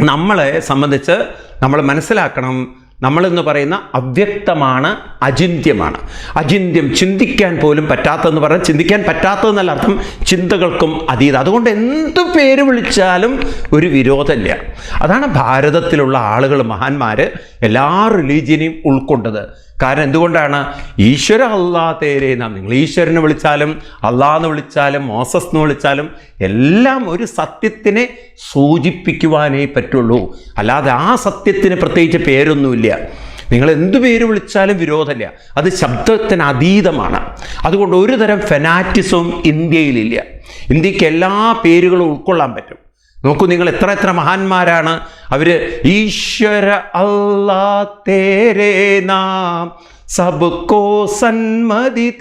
നമ്മളെ സംബന്ധിച്ച് നമ്മൾ മനസ്സിലാക്കണം. നമ്മളെന്ന് പറയുന്ന അവ്യക്തമാണ് അചിന്യമാണ് അചിന്യം ചിന്തിക്കാൻ പോലും പറ്റാത്തതെന്ന് പറഞ്ഞാൽ ചിന്തിക്കാൻ പറ്റാത്തതെന്നല്ല അർത്ഥം. ചിന്തകൾക്കും അതീതം. അതുകൊണ്ട് എന്ത് പേര് വിളിച്ചാലും ഒരു വിരോധമില്ല. അതാണ് ഭാരതത്തിലുള്ള ആളുകൾ മഹാന്മാർ എല്ലാ റിലീജിയനെയും ഉൾക്കൊണ്ടത്. കാരണം എന്തുകൊണ്ടാണ്? ഈശ്വര അള്ളാ തേരെ നാം നിങ്ങൾ ഈശ്വരനെ വിളിച്ചാലും അള്ളാന്ന് വിളിച്ചാലും മോസസ് എന്ന് വിളിച്ചാലും എല്ലാം ഒരു സത്യത്തിനെ സൂചിപ്പിക്കുവാനേ പറ്റുള്ളൂ. അല്ലാതെ ആ സത്യത്തിന് പ്രത്യേകിച്ച് പേരൊന്നുമില്ല. നിങ്ങൾ എന്തു പേര് വിളിച്ചാലും വിരോധമില്ല. അത് ശബ്ദത്തിന് അതീതമാണ്. അതുകൊണ്ട് ഒരു തരം ഫെനാറ്റിസവും ഇന്ത്യയിലില്ല. ഇന്ത്യയ്ക്ക് എല്ലാ പേരുകളും ഉൾക്കൊള്ളാൻ പറ്റും. നോക്കൂ നിങ്ങൾ എത്ര എത്ര മഹാന്മാരാണ്. അവർ ഈശ്വര അല്ലാ തേരേ നാം. സബ്കോ സന്മതി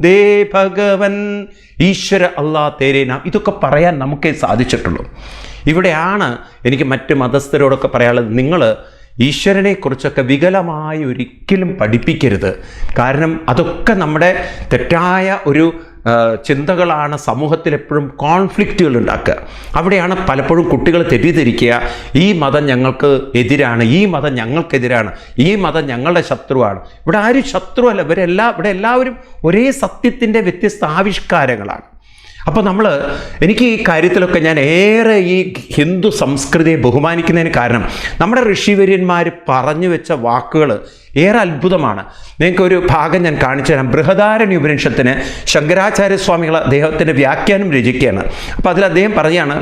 ദേ ഭഗവൻ. ഈശ്വര അല്ലാ തേരേ നാം. ഇതൊക്കെ പറയാൻ നമുക്കേ സാധിച്ചിട്ടുള്ളൂ. ഇവിടെയാണ് എനിക്ക് മറ്റ് മതസ്ഥരോടൊക്കെ പറയാനുള്ളത്. നിങ്ങൾ ഈശ്വരനെക്കുറിച്ചൊക്കെ വികലമായി ഒരിക്കലും പഠിപ്പിക്കരുത്. കാരണം അതൊക്കെ നമ്മുടെ തെറ്റായ ഒരു ചിന്തകളാണ് സമൂഹത്തിൽ എപ്പോഴും കോൺഫ്ലിക്റ്റുകൾ ഉണ്ടാക്കുക. അവിടെയാണ് പലപ്പോഴും കുട്ടികൾ തെറ്റിദ്ധരിക്കുക. ഈ മതം ഞങ്ങൾക്ക് എതിരാണ് ഈ മതം ഞങ്ങൾക്കെതിരാണ് ഈ മതം ഞങ്ങളുടെ ശത്രുവാണ്. ഇവിടെ ആരും ശത്രുവല്ല ഇവരെല്ലാം ഇവിടെ എല്ലാവരും ഒരേ സത്യത്തിന്റെ വ്യത്യസ്ത ആവിഷ്കാരങ്ങളാണ്. അപ്പോൾ നമ്മൾ എനിക്ക് ഈ കാര്യത്തിലൊക്കെ ഞാൻ ഏറെ ഈ ഹിന്ദു സംസ്കൃതിയെ ബഹുമാനിക്കുന്നതിന് കാരണം നമ്മുടെ ഋഷിവര്യന്മാർ പറഞ്ഞു വെച്ച വാക്കുകൾ ഏറെ അത്ഭുതമാണ്. നിങ്ങൾക്ക് ഒരു ഭാഗം ഞാൻ കാണിച്ചു തരാം. ബൃഹദാരണ്യ ഉപനിഷത്തിന് ശങ്കരാചാര്യ സ്വാമികൾ അദ്ദേഹത്തിന്റെ വ്യാഖ്യാനം രചിക്കുകയാണ്. അപ്പോൾ അതിൽ അദ്ദേഹം പറയാണ്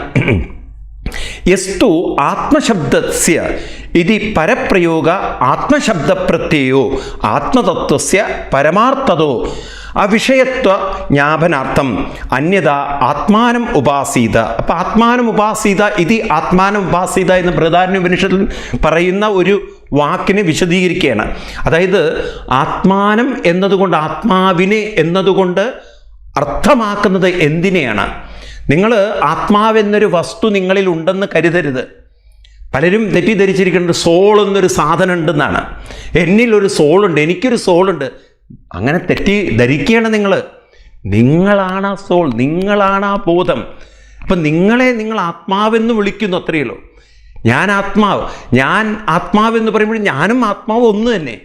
യസ്തു ആത്മശബ്ദസ്യ ഇതി പരപ്രയോഗ ആത്മശബ്ദപ്രത്യയോ ആത്മതത്വസ്യ പരമാർത്ഥതോ അവിഷയത്വ ജ്ഞാപനാർത്ഥം അന്യത ആത്മാനം ഉപാസീത. അപ്പം ആത്മാനം ഉപാസീത ഇത് ആത്മാനം ഉപാസീത എന്ന് പ്രധാന ഉപനിഷത്തിൽ പറയുന്ന ഒരു വാക്കിനെ വിശദീകരിക്കുകയാണ്. അതായത് ആത്മാനം എന്നതുകൊണ്ട് ആത്മാവിനെ എന്നതുകൊണ്ട് അർത്ഥമാക്കുന്നത് എന്തിനെയാണ്? നിങ്ങൾ ആത്മാവെന്നൊരു വസ്തു നിങ്ങളിൽ ഉണ്ടെന്ന് കരുതരുത്. പലരും തെറ്റിദ്ധരിച്ചിരിക്കുന്നത് സോൾ എന്നൊരു സാധനം ഉണ്ടെന്നാണ്. എന്നിൽ ഒരു സോളുണ്ട് എനിക്കൊരു സോളുണ്ട് അങ്ങനെ തെറ്റി ധരിക്കുകയാണ് നിങ്ങൾ നിങ്ങളാണ് ആ സോൾ നിങ്ങളാണ് ആ ബോധം അപ്പം നിങ്ങളെ നിങ്ങൾ ആത്മാവെന്ന് വിളിക്കുന്നു അത്രയുള്ളൂ ഞാൻ ആത്മാവ് ഞാൻ ആത്മാവെന്ന് പറയുമ്പോൾ ഞാനും ആത്മാവ് ഒന്ന് തന്നെ.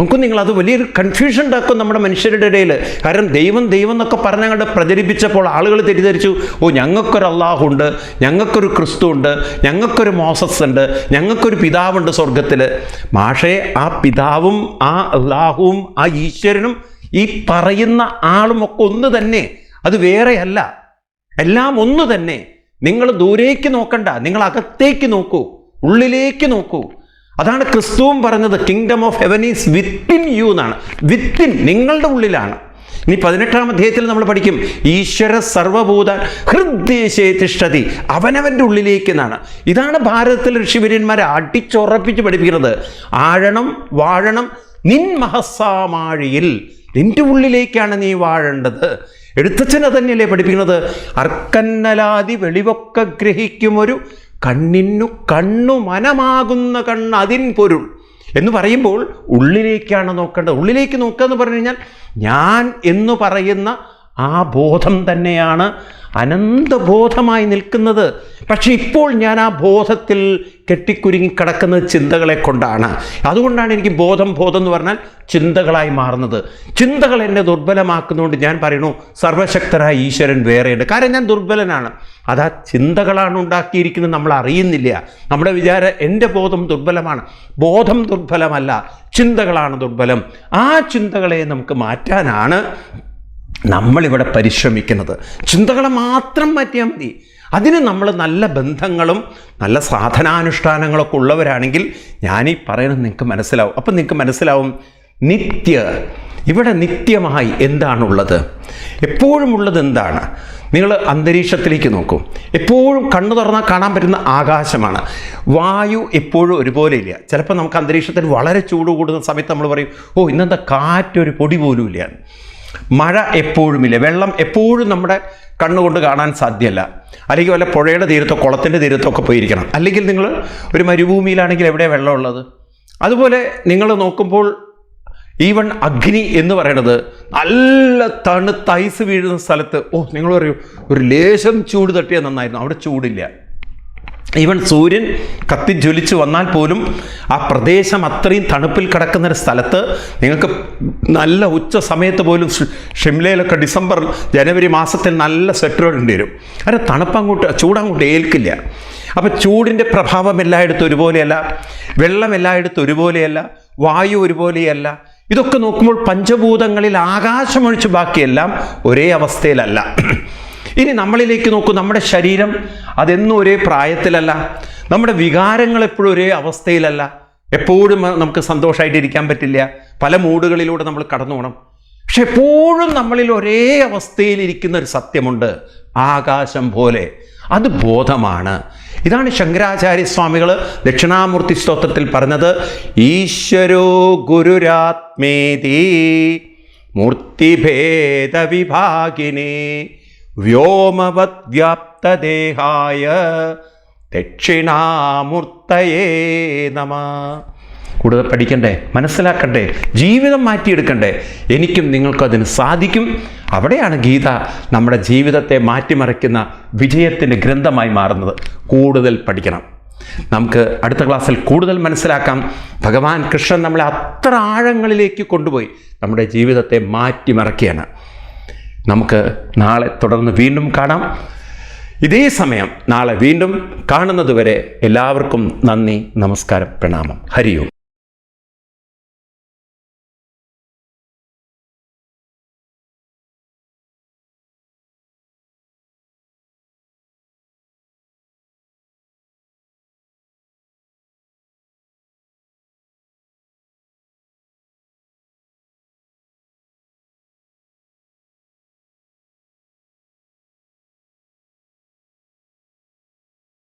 നമുക്ക് നിങ്ങൾ അത് വലിയൊരു കൺഫ്യൂഷൻ ഉണ്ടാക്കും നമ്മുടെ മനുഷ്യരുടെ ഇടയിൽ. കാരണം ദൈവം ദൈവം എന്നൊക്കെ പറഞ്ഞങ്ങോട്ട് പ്രചരിപ്പിച്ചപ്പോൾ ആളുകൾ തെറ്റിദ്ധരിച്ചു. ഓ ഞങ്ങൾക്കൊരു അള്ളാഹുണ്ട് ഞങ്ങൾക്കൊരു ക്രിസ്തു ഉണ്ട് ഞങ്ങൾക്കൊരു മോസസ് ഉണ്ട് ഞങ്ങൾക്കൊരു പിതാവുണ്ട് സ്വർഗത്തിൽ മാഷേ ആ പിതാവും ആ അള്ളാഹുവും ആ ഈശ്വരനും ഈ പറയുന്ന ആളും ഒക്കെ ഒന്ന് തന്നെ. അത് വേറെയല്ല. എല്ലാം ഒന്ന് തന്നെ. നിങ്ങൾ ദൂരേക്ക് നോക്കണ്ട. നിങ്ങൾ അകത്തേക്ക് നോക്കൂ. ഉള്ളിലേക്ക് നോക്കൂ. അതാണ് ക്രിസ്തുവും പറഞ്ഞത് kingdom of heaven is within you എന്നാണ്. വിത്തിൻ നിങ്ങളുടെ ഉള്ളിലാണ്. ഇനി പതിനെട്ടാം അധ്യായത്തിൽ നമ്മൾ പഠിക്കും ഈശ്വര സർവഭൂത ഹൃദ്ദേശേ തിഷ്ഠതി അവനവന്റെ ഉള്ളിലേക്ക് എന്നാണ്. ഇതാണ് ഭാരതത്തിലെ ഋഷിവര്യന്മാരെ അടിച്ചുറപ്പിച്ച് പഠിപ്പിക്കുന്നത്. ആഴണം വാഴണം നിൻ മഹസാമാഴിയിൽ നിന്റെ ഉള്ളിലേക്കാണ് നീ വാഴേണ്ടത്. എഴുത്തച്ഛനെ തന്നെയല്ലേ പഠിപ്പിക്കുന്നത്? അർക്കന്നലാതി വെളിവൊക്കെ ഗ്രഹിക്കുമൊരു കണ്ണിനു കണ്ണു മനമാകുന്ന കണ്ണ് അതിൻ പൊരുൾ എന്ന് പറയുമ്പോൾ ഉള്ളിലേക്കാണ് നോക്കേണ്ടത്. ഉള്ളിലേക്ക് നോക്കുക എന്ന് പറഞ്ഞു കഴിഞ്ഞാൽ ഞാൻ എന്ന് പറയുന്ന ആ ബോധം തന്നെയാണ് അനന്തബോധമായി നിൽക്കുന്നത്. പക്ഷെ ഇപ്പോൾ ഞാൻ ആ ബോധത്തിൽ കെട്ടിക്കുരുങ്ങി കിടക്കുന്ന ചിന്തകളെ കൊണ്ടാണ്. അതുകൊണ്ടാണ് എനിക്ക് ബോധം ബോധം എന്ന് പറഞ്ഞാൽ ചിന്തകളായി മാറുന്നത്. ചിന്തകൾ എന്നെ ദുർബലമാക്കുന്നതുകൊണ്ട് ഞാൻ പറയുന്നു സർവശക്തരായ ഈശ്വരൻ വേറെയുണ്ട്. കാരണം ഞാൻ ദുർബലനാണ്. അത് ആ ചിന്തകളാണ് ഉണ്ടാക്കിയിരിക്കുന്നത് നമ്മൾ അറിയുന്നില്ല. നമ്മുടെ വിചാരം എന്റെ ബോധം ദുർബലമാണ്. ബോധം ദുർബലമല്ല ചിന്തകളാണ് ദുർബലം. ആ ചിന്തകളെ നമുക്ക് മാറ്റാനാണ് നമ്മളിവിടെ പരിശ്രമിക്കുന്നത്. ചിന്തകളെ മാത്രം മാറ്റിയാൽ മതി. അതിന് നമ്മൾ നല്ല ബന്ധങ്ങളും നല്ല സാധനാനുഷ്ഠാനങ്ങളൊക്കെ ഉള്ളവരാണെങ്കിൽ ഞാനീ പറയുന്നത് നിങ്ങൾക്ക് മനസ്സിലാവും. അപ്പം നിങ്ങൾക്ക് മനസ്സിലാവും നിത്യ ഇവിടെ നിത്യമായി എന്താണുള്ളത്? എപ്പോഴും ഉള്ളത് എന്താണ്? നിങ്ങൾ അന്തരീക്ഷത്തിലേക്ക് നോക്കും. എപ്പോഴും കണ്ണു തുറന്നാൽ കാണാൻ പറ്റുന്ന ആകാശമാണ്. വായു എപ്പോഴും ഒരുപോലെ ഇല്ല. ചിലപ്പോൾ നമുക്ക് അന്തരീക്ഷത്തിൽ വളരെ ചൂട് കൂടുന്ന സമയത്ത് നമ്മൾ പറയും ഓ ഇന്നെന്താ കാറ്റൊരു പൊടി പോലും ഇല്ല. മഴ എപ്പോഴുമില്ല. വെള്ളം എപ്പോഴും നമ്മുടെ കണ്ണുകൊണ്ട് കാണാൻ സാധ്യമല്ല. അല്ലെങ്കിൽ വല്ല പുഴയുടെ തീരത്തോ കുളത്തിന്റെ തീരത്തോ ഒക്കെ പോയിരിക്കണം. അല്ലെങ്കിൽ നിങ്ങൾ ഒരു മരുഭൂമിയിലാണെങ്കിൽ എവിടെ വെള്ളമുള്ളത്? അതുപോലെ നിങ്ങൾ നോക്കുമ്പോൾ ഈവൺ അഗ്നി എന്ന് പറയുന്നത് നല്ല തണുത്ത ഐസ് വീഴുന്ന സ്ഥലത്ത് ഓ നിങ്ങൾ പറയൂ ഒരു ലേശം ചൂട് തട്ടിയാൽ നന്നായിരുന്നു. അവിടെ ചൂടില്ല. ഈവൻ സൂര്യൻ കത്തിജ്വലിച്ച് വന്നാൽ പോലും ആ പ്രദേശം അത്രയും തണുപ്പിൽ കിടക്കുന്ന ഒരു സ്ഥലത്ത് നിങ്ങൾക്ക് നല്ല ഉച്ച സമയത്ത് പോലും ഷിംലയിലൊക്കെ ഡിസംബർ ജനുവരി മാസത്തിൽ നല്ല സ്വെറ്റർ ഇടേണ്ടി വരും അതിന് തണുപ്പങ്ങോട്ട് ചൂടങ്ങോട്ട് ഏൽക്കില്ല. അപ്പോൾ ചൂടിന്റെ പ്രഭാവം എല്ലായിടത്തും ഒരുപോലെയല്ല വെള്ളം എല്ലായിടത്തും ഒരുപോലെയല്ല വായു ഒരുപോലെയല്ല. ഇതൊക്കെ നോക്കുമ്പോൾ പഞ്ചഭൂതങ്ങളിൽ ആകാശമൊഴിച്ച് ബാക്കിയെല്ലാം ഒരേ അവസ്ഥയിലല്ല. ഇനി നമ്മളിലേക്ക് നോക്കൂ നമ്മുടെ ശരീരം അതെന്നും ഒരേ പ്രായത്തിലല്ല. നമ്മുടെ വികാരങ്ങൾ എപ്പോഴും ഒരേ അവസ്ഥയിലല്ല. എപ്പോഴും നമുക്ക് സന്തോഷമായിട്ടിരിക്കാൻ പറ്റില്ല. പല മൂടുകളിലൂടെ നമ്മൾ കടന്നു പോകണം പക്ഷെ എപ്പോഴും നമ്മളിൽ ഒരേ അവസ്ഥയിലിരിക്കുന്ന ഒരു സത്യമുണ്ട്. ആകാശം പോലെ. അത് ബോധമാണ്. ഇതാണ് ശങ്കരാചാര്യസ്വാമികൾ ദക്ഷിണാമൂർത്തി സ്തോത്രത്തിൽ പറഞ്ഞത് ഈശ്വരോ ഗുരുരാത്മേതി മൂർത്തിഭേദവിഭാഗിനെ വ്യാപ്തദേഹായ ദക്ഷിണാമൂർത്തയേ നമ. കൂടുതൽ പഠിക്കണ്ടേ? മനസ്സിലാക്കണ്ടേ? ജീവിതം മാറ്റിയെടുക്കണ്ടേ? എനിക്കും നിങ്ങൾക്കും അതിന് സാധിക്കും. അവിടെയാണ് ഗീത നമ്മുടെ ജീവിതത്തെ മാറ്റിമറിക്കുന്ന വിജയത്തിന്റെ ഗ്രന്ഥമായി മാറുന്നത്. കൂടുതൽ പഠിക്കണം. നമുക്ക് അടുത്ത ക്ലാസ്സിൽ കൂടുതൽ മനസ്സിലാക്കാം. ഭഗവാൻ കൃഷ്ണൻ നമ്മളെ അത്ര ആഴങ്ങളിലേക്ക് കൊണ്ടുപോയി. നമ്മുടെ ജീവിതത്തെ മാറ്റിമറിക്കുകയാണ്. നമുക്ക് നാളെ തുടർന്ന് വീണ്ടും കാണാം. ഇതേ സമയം നാളെ വീണ്ടും കാണുന്നതുവരെ എല്ലാവർക്കും നന്ദി നമസ്കാരം പ്രണാമം. ഹരിയും